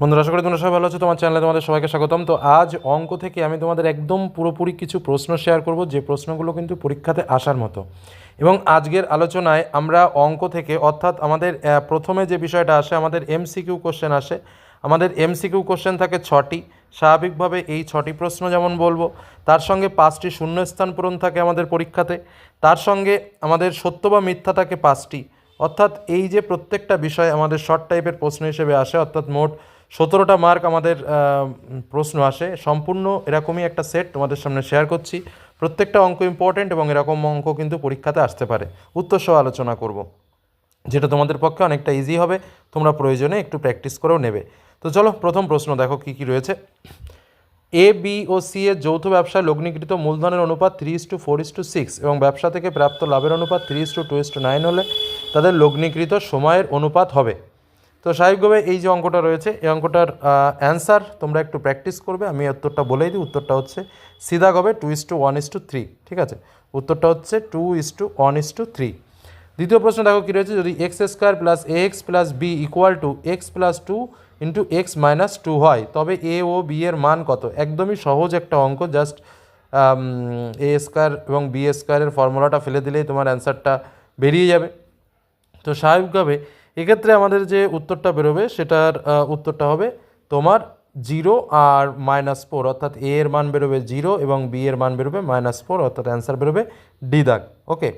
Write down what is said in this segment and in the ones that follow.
বন্ধুরা, আশা করি তোমরা সবাই ভালো আছো। তোমার চ্যানেলে তোমাদের সবাইকে স্বাগতম। তো আজ অঙ্ক থেকে আমি তোমাদের একদম পুরোপুরি কিছু প্রশ্ন শেয়ার করব, যে প্রশ্নগুলো কিন্তু পরীক্ষাতে আসার মতো। এবং আজকের আলোচনায় আমরা অঙ্ক থেকে, অর্থাৎ আমাদের প্রথমে যে বিষয়টা আসে, আমাদের এমসিকিউ কোশ্চেন আসে। আমাদের এমসিকিউ কোশ্চেন থাকে ছটি। স্বাভাবিকভাবে এই ছটি প্রশ্ন যেমন বলব, তার সঙ্গে পাঁচটি শূন্যস্থান পূরণ থাকে আমাদের পরীক্ষাতে। তার সঙ্গে আমাদের সত্য বা মিথ্যা থাকে পাঁচটি। অর্থাৎ এই যে প্রত্যেকটা বিষয় আমাদের শর্ট টাইপের প্রশ্ন হিসেবে আসে, অর্থাৎ মোট সতেরোটা মার্ক আমাদের প্রশ্ন আসে। সম্পূর্ণ এরকমই একটা সেট তোমাদের সামনে শেয়ার করছি। প্রত্যেকটা অঙ্ক ইম্পর্টেন্ট এবং এরকম অঙ্ক কিন্তু পরীক্ষাতে আসতে পারে। উত্তর সহ আলোচনা করব। যেটা তোমাদের পক্ষে অনেকটা ইজি হবে, তোমরা প্রয়োজনে একটু প্র্যাকটিস করেও নেবে। তো চলো, প্রথম প্রশ্ন দেখো কী কী রয়েছে। এ বি ও সি এর যৌথ ব্যবসায় লগ্নিকৃত মূলধনের অনুপাত three is to four is to six এবং ব্যবসা থেকে প্রাপ্ত লাভের অনুপাত three is to two is to nine হলে তাদের লগ্নিকৃত সময়ের অনুপাত হবে। তো স্বাভাবিকভাবে এই যে অঙ্কটা রয়েছে, এই অঙ্কটার অ্যান্সার তোমরা একটু প্র্যাকটিস করবে। আমি উত্তরটা বলেই দিই, উত্তরটা হচ্ছে সিধা হবে two is to one is to three ঠিক আছে? উত্তরটা হচ্ছে two is to one is to three দ্বিতীয় প্রশ্ন দেখো কী রয়েছে, যদি x square plus a x plus b equal to x plus two into x minus two হয়, তবে এ ও বি এর মান কত? একদমই সহজ একটা অঙ্ক জাস্ট এ স্কোয়ার এবং বি স্কোয়ারের ফর্মুলাটা ফেলে দিলেই তোমার অ্যান্সারটা বেরিয়ে যাবে। তো স্বাভাবিকভাবে এক্ষেত্রে আমাদের যে উত্তরটা বেরোবে, সেটার উত্তরটা হবে তোমার জিরো আর মাইনাস ফোর অর্থাৎ এ এর মান বেরোবে জিরো এবং বি এর মান বেরোবে মাইনাস ফোর অর্থাৎ অ্যান্সার বেরোবে ডি দাগ। ওকে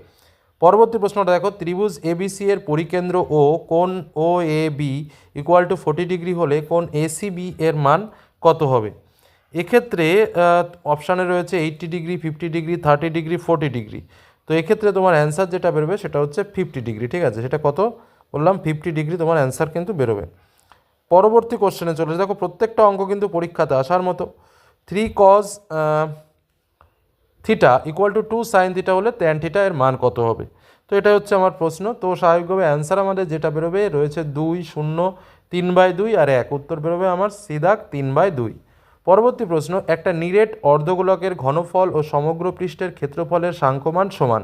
পরবর্তী প্রশ্নটা দেখো, ত্রিভুজ এবিসি এর পরিকেন্দ্র ও কোন O A B equal to forty degree হলে কোন এসিবি এর মান কত হবে? এক্ষেত্রে অপশানে রয়েছে eighty degree fifty degree thirty degree forty degree তো এক্ষেত্রে তোমার অ্যান্সার যেটা বেরোবে সেটা হচ্ছে ফিফটি ডিগ্রি ঠিক আছে? সেটা কত? বললাম ফিফটি ডিগ্রি তোমার অ্যান্সার কিন্তু বেরোবে। পরবর্তী কোশ্চেনে চলে দেখো, প্রত্যেকটা অঙ্ক কিন্তু পরীক্ষাতে আসার মতো। Three cos theta equal to two sine theta হলে ট্যান থিটা এর মান কত হবে? তো এটা হচ্ছে আমার প্রশ্ন। তো স্বাভাবিকভাবে অ্যান্সার আমাদের যেটা বেরোবে রয়েছে দুই, শূন্য, তিন বাই দুই আর এক। উত্তর বেরোবে আমার সিদাক তিন বাই দুই। পরবর্তী প্রশ্ন, একটা নিরেট অর্ধগোলকের ঘনফল ও সমগ্র পৃষ্ঠের ক্ষেত্রফলের সাংখ্যমান সমান।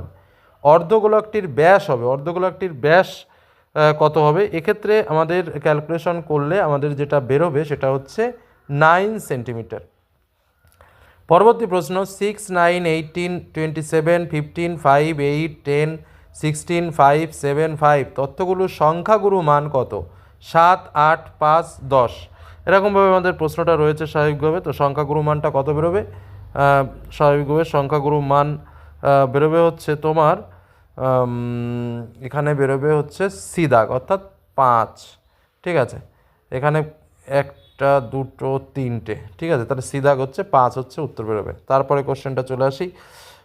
অর্ধগোলকটির ব্যাস হবে। অর্ধগোলকটির ব্যাস কত হবে? এক্ষেত্রে আমাদের ক্যালকুলেশন করলে আমাদের যেটা বেরোবে সেটা হচ্ছে নাইন সেন্টিমিটার পরবর্তী প্রশ্ন six nine eighteen twenty seven fifteen five eight ten sixteen five seven five তথ্যগুলোর সংখ্যাগুরু মান কত? সাত, আট, পাঁচ, দশ। এরকমভাবে আমাদের প্রশ্নটা রয়েছে স্বাভাবিকভাবে, তো সংখ্যাগুরু মানটা কত বেরোবে? স্বাভাবিকভাবে সংখ্যাগুরু মান বেরোবে হচ্ছে তোমার এখানে বেরোবে হচ্ছে সিদাগ অর্থাৎ পাঁচ। ঠিক আছে? এখানে একটা, দুটো, তিনটে। ঠিক আছে? তাহলে সিদাগ হচ্ছে পাঁচ হচ্ছে উত্তর বেরোবে। তারপরে কোশ্চেনটা চলে আসি।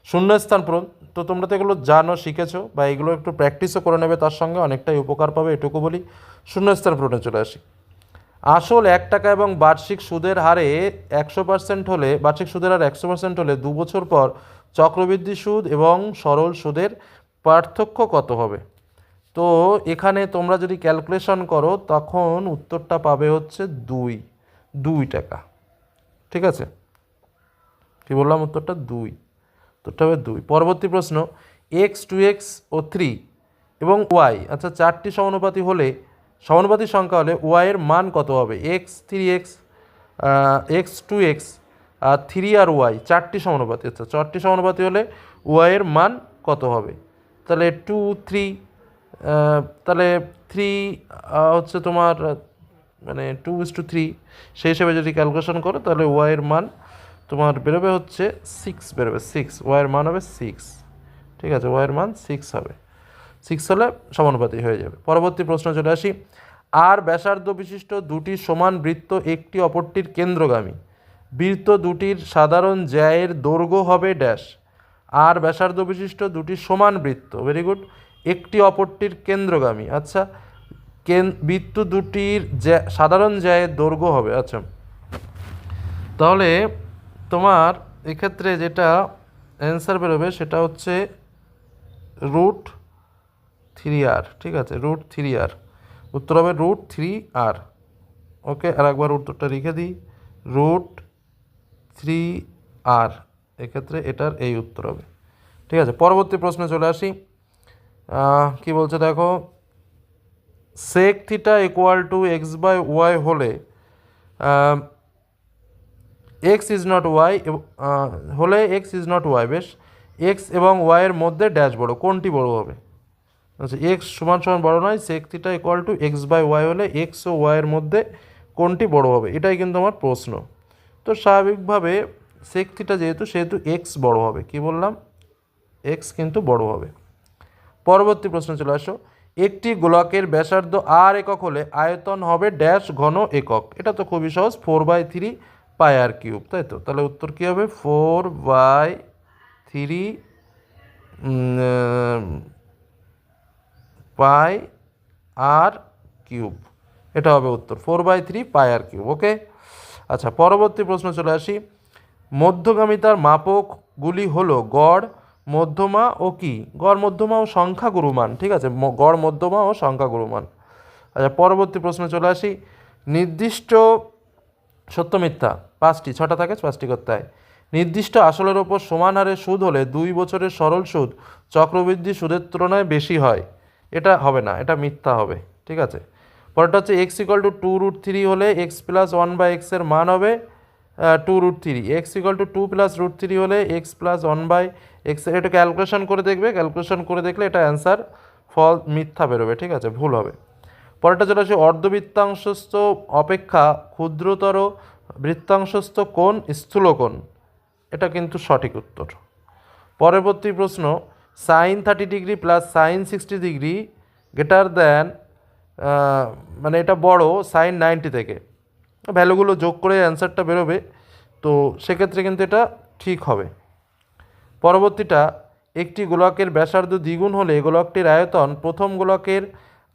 শূন্যস্থান পূরণ। তো তোমরা তো এগুলো জানো, শিখেছো, বা এগুলো একটু প্র্যাকটিসও করে নেবে, তার সঙ্গে অনেকটাই উপকার পাবে, এটুকু বলি। শূন্যস্থান পূরণে চলে আসি। আসল এক টাকা এবং বার্ষিক সুদের হারে একশো পার্সেন্ট হলে, বার্ষিক সুদের হার একশো পার্সেন্ট হলে দু বছর পর চক্রবৃদ্ধি সুদ এবং সরল সুদের পার্থক্য কত হবে? তো এখানে তোমরা যদি ক্যালকুলেশন করো, তখন উত্তরটা পাবে হচ্ছে দুই। দুই টাকা। ঠিক আছে? কি বললাম উত্তরটা? দুই। উত্তরটা হবে দুই। পরবর্তী প্রশ্ন এক্স টু এক্স ও থ্রি এবং ওয়াই আচ্ছা চারটি সমানুপাতি হলে, সমানুপাতি সংখ্যা হলে ওয়াইয়ের মান কত হবে? X three x x two x আর থ্রি আর ওয়াই চারটি সমানুপাতি। আচ্ছা চারটি সমানুপাতি হলে ওয়াইয়ের মান কত হবে? তাহলে টু থ্রি তাহলে থ্রি হচ্ছে তোমার মানে টু ইস টু থ্রি সেই হিসেবে যদি ক্যালকুলেশন করো, তাহলে ওয়াইয়ের মান তোমার বেরোবে হচ্ছে সিক্স বেরোবে সিক্স ওয়াইয়ের মান হবে সিক্স ঠিক আছে ওয়াইয়ের মান সিক্স হবে। সিক্স হলে সমানুপাতি হয়ে যাবে। পরবর্তী প্রশ্ন চলে আসি, আর ব্যাসার্ধ বিশিষ্ট দুটি সমান বৃত্ত একটি অপরটির কেন্দ্রগামী। বৃত্ত দুটির সাধারণ জ্যায়ের দৈর্ঘ্য হবে ড্যাশ আর ব্যাসার্ধ বিশিষ্ট দুটি সমান বৃত্ত ভেরি গুড একটি অপরটির কেন্দ্রগামী আচ্ছা কেন, বৃত্ত দুটির জ্যা, সাধারণ জ্যায়ের দৈর্ঘ্য হবে আচ্ছা। তাহলে তোমার এক্ষেত্রে যেটা অ্যান্সার বেরোবে সেটা হচ্ছে রুট থ্রি আর ঠিক আছে রুট থ্রি আর উত্তর হবে রুট থ্রি আর ওকে আর একবার উত্তরটা লিখে দিই রুট থ্রি আর এক্ষেত্রে এটার এই উত্তর হবে। ঠিক আছে, পরবর্তী প্রশ্নে চলে আসি। কি বলছে দেখো? Sec theta equal to x by y হলে এক্স ইজ নট ওয়াই হলে এক্স ইজ নট ওয়াই বেশ। এক্স এবং ওয়াইয়ের মধ্যে ড্যাশ বড়, কোনটি বড় হবে? আচ্ছা এক্স সমান সমান বড় নয় sec theta equal to x by y হলে এক্স ও ওয়াইয়ের মধ্যে কোনটি বড় হবে? এটাই কিন্তু আমার প্রশ্ন। তো স্বাভাবিকভাবে সেক থিটা যেহেতু, সেহেতু এক্স বড় হবে। কি বললাম? এক্স কিন্তু বড় হবে। পরবর্তী প্রশ্ন চলে আসো। একটি গোলকের ব্যাসার্ধ আর একক হলে আয়তন হবে ড্যাশ ঘন একক। এটা তো খুবই সহজ four by three pi r cube তাই তো? তাহলে উত্তর কী হবে? Four by three pi r cube এটা হবে উত্তর four by three pi r cube okay আচ্ছা পরবর্তী প্রশ্ন চলে আসি। মধ্যগামিতার মাপকগুলি হলো গড়, মধ্যমা ও কি? গড়, মধ্যমা ও সংখ্যাগুরু মান ঠিক আছে? গড়, মধ্যমা ও সংখ্যাগুরু মান আচ্ছা পরবর্তী প্রশ্নে চলে আসি। নির্দিষ্ট সত্য মিথ্যা পাঁচটি, ছটা থাকে, পাঁচটি করতে হয়। নির্দিষ্ট আসলের ওপর সমান হারে সুদ হলে দুই বছরের সরল সুদ চক্রবৃদ্ধি সুদের তুলনায় বেশি হয়। এটা হবে না, এটা মিথ্যা হবে, ঠিক আছে? পরেরটা হচ্ছে x equal to two root three হলে এক্স প্লাস ওয়ান বাই এক্সের মান হবে two root three x equal to two plus root three হলে x plus one by x এটা ক্যালকুলেশন করে দেখবে ক্যালকুলেশন করে দেখলে এটা অ্যান্সার ফল মিথ্যা বেরোবে, ঠিক আছে, ভুল হবে। পরেরটা চলে আসে, অর্ধবৃত্তাংশস্থ অপেক্ষা ক্ষুদ্রতর বৃত্তাংশস্থ কোণ স্থূল কোণ এটা কিন্তু সঠিক উত্তর। পরবর্তী প্রশ্ন sine thirty degree plus sine sixty degree greater than মানে এটা বড় সাইন নাইনটি থেকে। ভ্যালুগুলো যোগ করে অ্যান্সারটা বেরোবে। তো সেক্ষেত্রে কিন্তু এটা ঠিক হবে। পরবর্তীটা, একটি গোলকের ব্যাসার্ধ দ্বিগুণ হলে গোলকটির আয়তন প্রথম গোলকের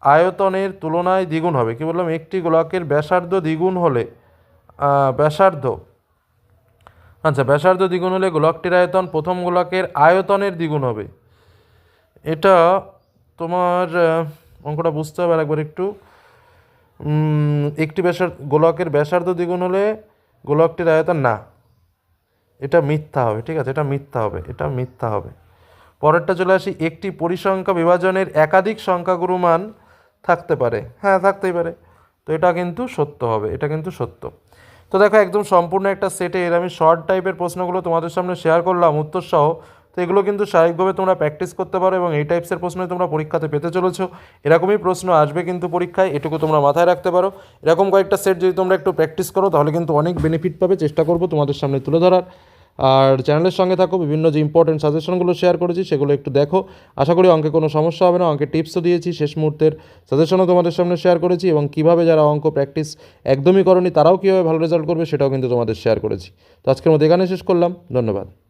আয়তনের তুলনায় দ্বিগুণ হবে। কি বললাম? একটি গোলকের ব্যাসার্ধ দ্বিগুণ হলে ব্যাসার্ধ। আচ্ছা ব্যাসার্ধ দ্বিগুণ হলে গোলকটির আয়তন প্রথম গোলকের আয়তনের দ্বিগুণ হবে। এটা তোমার অঙ্কটা বুঝতে হবে একবার একটু। একটি ব্যাসার, গোলকের ব্যাসার্ধ দ্বিগুণ হলে গোলকটির আয়তন না। এটা মিথ্যা হবে, ঠিক আছে? এটা মিথ্যা হবে, এটা মিথ্যা হবে। পরেরটা চলে আসি, একটি পরিসংখ্যা বিভাজনের একাধিক সংখ্যাগুরু মান থাকতে পারে। হ্যাঁ থাকতেই পারে। তো এটা কিন্তু সত্য হবে, এটা কিন্তু সত্য। তো দেখো, একদম সম্পূর্ণ একটা সেটের আমি শর্ট টাইপের প্রশ্নগুলো তোমাদের সামনে শেয়ার করলাম উত্তর সহ তো এগুলো কিন্তু স্বাভাবিকভাবে তোমরা প্র্যাকটিস করতে পারো এবং এই টাইপসের প্রশ্নই তোমরা পরীক্ষাতে পেতে চলেছো। এরকমই প্রশ্ন আসবে কিন্তু পরীক্ষায়, এটুকু তোমরা মাথায় রাখতে পারো। এরকম কয়েকটা সেট যদি তোমরা একটু প্র্যাকটিস করো, তাহলে কিন্তু অনেক বেনিফিট পাবে। চেষ্টা করব তোমাদের সামনে তুলে ধরার। আর চ্যানেলের সঙ্গে থাকো, বিভিন্ন যে ইম্পর্টেন্ট সাজেশনগুলো শেয়ার করেছি, সেগুলো একটু দেখো। আশা করি অঙ্কে কোনো সমস্যা হবে না। অঙ্কে টিপসও দিয়েছি, শেষ মুহূর্তের সাজেশনও তোমাদের সামনে শেয়ার করেছি এবং কীভাবে যারা অঙ্ক প্র্যাকটিস একদমই করনি, তারাও কীভাবে ভালো রেজাল্ট করবে, সেটাও কিন্তু তোমাদের শেয়ার করেছি। তো আজকের মধ্যে এখানে শেষ করলাম। ধন্যবাদ।